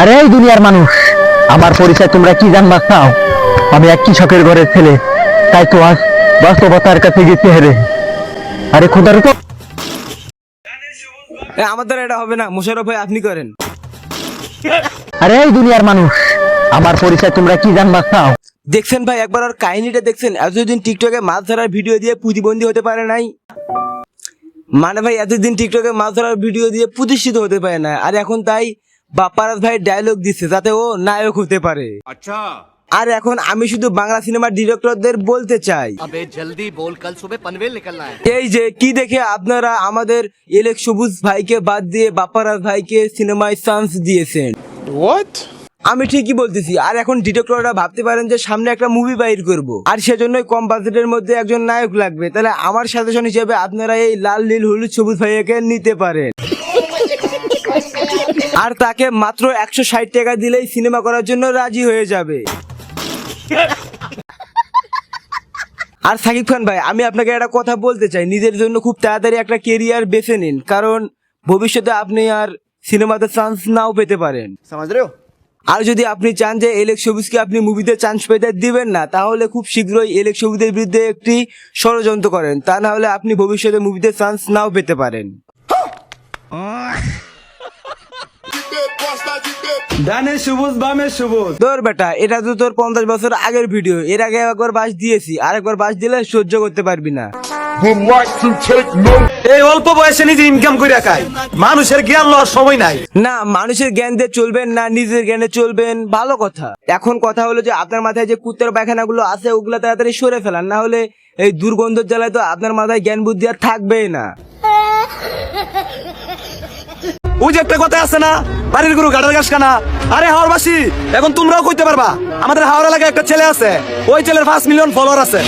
আরে এই দুনিয়ার মানুষ আমার পরিচয় তোমরা কি জানবা চাও আমি এক কৃষকের ঘরের ছেলে তাই তো আজ বাস্তবতার কাছে গেছি হেরে। আরে খোদার তো আমার দ্বারা এটা হবে না মোশারফ ভাই আপনি করেন। আরে এই দুনিয়ার মানুষ আমার পরিচয় তোমরা কি জানবা চাও দেখছেন ভাই একবার ওর কাহিনীটা দেখছেন? এতদিন টিকটকে মাছ ধরার ভিডিও দিয়ে প্রতিবন্ধী হতে পারে নাই। মানে ভাই এতদিন টিকটকে মাছ ধরার ভিডিও দিয়ে প্রতিষ্ঠিত হতে পারে না আর এখন তাই বা পারাস ভাই ডায়লগ দিচ্ছে যাতে ও নায়ক হতে পারে। আচ্ছা। আর এখন আমি শুধু বাংলা সিনেমার ডিরেক্টরদের বলতে চাই। জলদি বল কাল সুবে নিকলনা এই যে কি দেখে আপনারা আমাদের এলেক সবুজ ভাইকে বাদ দিয়ে বাপারাজ ভাইকে সিনেমায় চান্স দিয়েছেন। হোয়াট আমি ঠিকই বলতেছি আর এখন ডিরেক্টররা ভাবতে পারেন যে সামনে একটা মুভি বাইর করব। আর সেজন্যই কম বাজেটের মধ্যে একজন নায়ক লাগবে। তাহলে আমার সাজেশন হিসেবে আপনারা এই লাল নীল হলুদ সবুজ ভাইয়াকে নিতে পারেন। আর তাকে মাত্র একশো ষাট টাকা দিলেই সিনেমা করার জন্য রাজি হয়ে যাবে। আর সাকিব খান ভাই আমি আপনাকে একটা কথা বলতে চাই। নিজের জন্য খুব তাড়াতাড়ি একটা কেরিয়ার বেছে নিন কারণ ভবিষ্যতে আপনি আর সিনেমাতে চান্স নাও পেতে পারেন। আর যদি আপনি চান যে এলেক সবুজকে আপনি মুভিতে চান্স পেতে দিবেন না তাহলে খুব শীঘ্রই এলেক সবুজের বিরুদ্ধে একটি ষড়যন্ত্র করেন। তা না হলে আপনি ভবিষ্যতে মুভিতে চান্স নাও পেতে পারেন। ডানে সবুজ বামে সবুজ। তোর বেটা এটা তো তোর পঞ্চাশ বছর আগের ভিডিও এর আগে একবার বাস দিয়েছি আরেকবার বাস দিলে সহ্য করতে পারবি না. এই অল্প বয়সে নিজে ইনকাম করে খায়। মানুষের জ্ঞান লওয়ার সময় নাই। না মানুষের জ্ঞান দিয়ে চলবেন না নিজের জ্ঞানে চলবেন ভালো কথা। এখন কথা হলো যে আপনার মাথায় যে কুত্তার পায়খানা গুলো আছে ওগুলো তাড়াতাড়ি সরে ফেলান না হলে এই দুর্গন্ধ জ্বালায় তো আপনার মাথায় জ্ঞান বুদ্ধি আর থাকবেই না। ওই যে একটা কথা আছে না, বাড়ির গরু গাড়ার গাছ কানা আরে হাওড়বাসী এখন তোমরাও কইতে পারবা, আমাদের হাওড় এলাকায় একটা ছেলে আছে, ওই ছেলের পাঁচ মিলিয়ন ফলোয়ার আছে।